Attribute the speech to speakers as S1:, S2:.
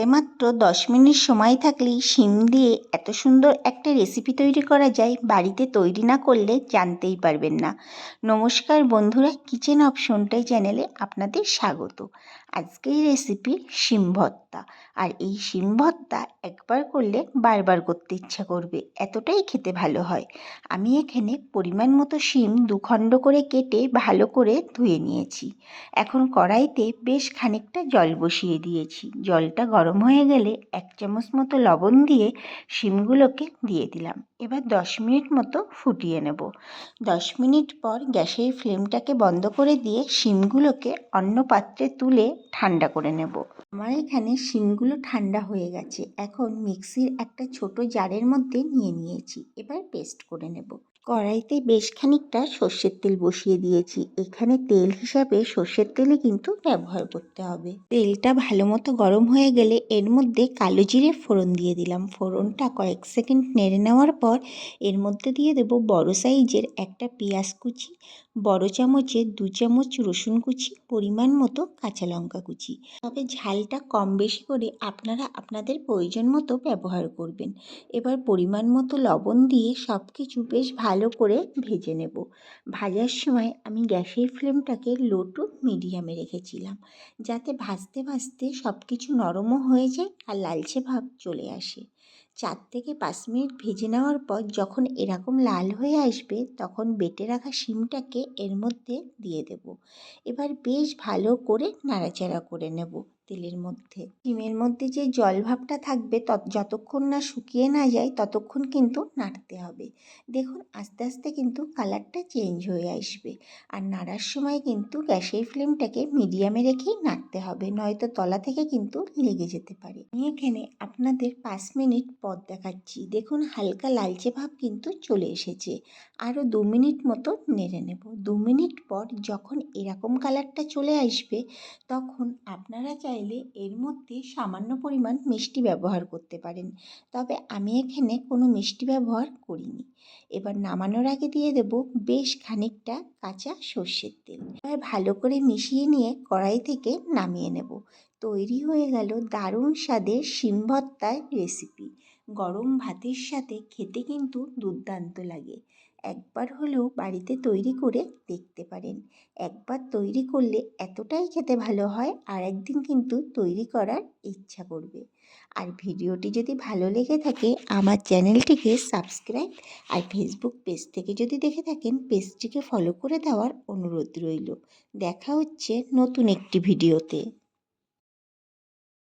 S1: হাতে মাত্র দশ মিনিট সময় থাকলেই শিম দিয়ে এত সুন্দর একটা রেসিপি তৈরি করা যায় বাড়িতে তৈরি না করলে জানতেই পারবেন না। নমস্কার বন্ধুরা, কিচেন অপশনটাই চ্যানেলে আপনাদের স্বাগত। আজকের রেসিপি শিম ভর্তা। আর এই শিম ভর্তা একবার করলে বারবার করতে ইচ্ছা করবে, এতটাই খেতে ভালো হয়। আমি এখানে পরিমাণ মতো শিম দুখণ্ড করে কেটে ভালো করে ধুয়ে নিয়েছি। এখন কড়াইতে বেশ খানিকটা জল বসিয়ে দিয়েছি। জলটা গরম হয়ে গেলে এক চামচ মতো লবণ দিয়ে শিমগুলোকে দিয়ে দিলাম। এবার দশ মিনিট মতো ফুটিয়ে নেব। দশ মিনিট পর গ্যাসের ফ্লেমটাকে বন্ধ করে দিয়ে শিমগুলোকে অন্য পাত্রে তুলে ঠান্ডা করে নেব। আমার এখানে শিমগুলো ঠান্ডা হয়ে গেছে। এখন মিক্সির একটা ছোট জারের মধ্যে নিয়ে নিয়েছি। এবার পেস্ট করে নেব। কড়াইতে বেশ খানিকটা সর্ষের তেল বসিয়ে দিয়েছি। এখানে তেল হিসাবে সর্ষের তেলই কিন্তু ব্যবহার করতে হবে। তেলটা ভালো মতো গরম হয়ে গেলে এর মধ্যে কালো জিরে ফোড়ন দিয়ে দিলাম। ফোড়নটা কয়েক সেকেন্ড নেড়ে নেওয়ার পর এর মধ্যে দিয়ে দেব বড় সাইজের একটা পেঁয়াজ কুচি, বড় চামচে দু চামচ রসুন কুচি, পরিমাণ মতো কাঁচা লঙ্কা কুচি। তবে ঝালটা কম বেশি করে আপনারা আপনাদের প্রয়োজন মতো ব্যবহার করবেন। এবার পরিমাণ মতো লবণ দিয়ে সব কিছু বেশ ভালো করে ভেজে নেব। ভাজার সময় আমি গ্যাসের ফ্লেমটাকে লো টু মিডিয়ামে রেখেছিলাম, যাতে ভাজতে ভাজতে সব কিছু নরমও হয়ে যায় আর লালচে ভাব চলে আসে। চার থেকে পাঁচ মিনিট ভেজে নেওয়ার পর যখন এরকম লাল হয়ে আসবে, তখন বেটে রাখা শিমটাকে এর মধ্যে দিয়ে দেব। এবার বেশ ভালো করে নাড়াচাড়া করে নেব। তেলের মধ্যে। ডিমের মধ্যে যে জল ভাবটা থাকবে যতক্ষণ না শুকিয়ে না যায়, ততক্ষণ কিন্তু নাড়তে হবে। দেখুন, আস্তে আস্তে কিন্তু কালারটা চেঞ্জ হয়ে আসবে। আর নাড়ার সময় কিন্তু গ্যাসের ফ্লেমটাকে মিডিয়ামে রেখেই নাড়তে হবে, নয়তো তলা থেকে কিন্তু লেগে যেতে পারে। আমি এখানে আপনাদের পাঁচ মিনিট পর দেখাচ্ছি। দেখুন, হালকা লালচে ভাব কিন্তু চলে এসেছে। আরও দু মিনিট মতো নেড়ে নেব। দু মিনিট পর যখন এরকম কালারটা চলে আসবে, তখন আপনারা চাইলে এর মধ্যে সামান্য পরিমাণ মিষ্টি ব্যবহার করতে পারেন। তবে আমি এখানে কোনো মিষ্টি ব্যবহার করিনি। এবার নামানোর আগে দিয়ে দেব বেশ খানিকটা কাঁচা সর্ষের তেল। এবার ভালো করে মিশিয়ে নিয়ে কড়াই থেকে নামিয়ে নেব। তৈরি হয়ে গেল দারুণ স্বাদের শিম ভর্তার রেসিপি গরম ভাতের সাথে খেতে কিন্তু দুর্দান্ত লাগে। একবার হলেও বাড়িতে তৈরি করে দেখতে পারেন। একবার তৈরি করলে এতটাই খেতে ভালো হয়, আর একদিন কিন্তু তৈরি করার ইচ্ছা করবে। আর ভিডিওটি যদি ভালো লেগে থাকে, আমার চ্যানেলটিকে সাবস্ক্রাইব আর ফেসবুক পেজ থেকে যদি দেখে থাকেন, পেজটিকে ফলো করে দেওয়ার অনুরোধ রইল। দেখা হচ্ছে নতুন একটি ভিডিওতে।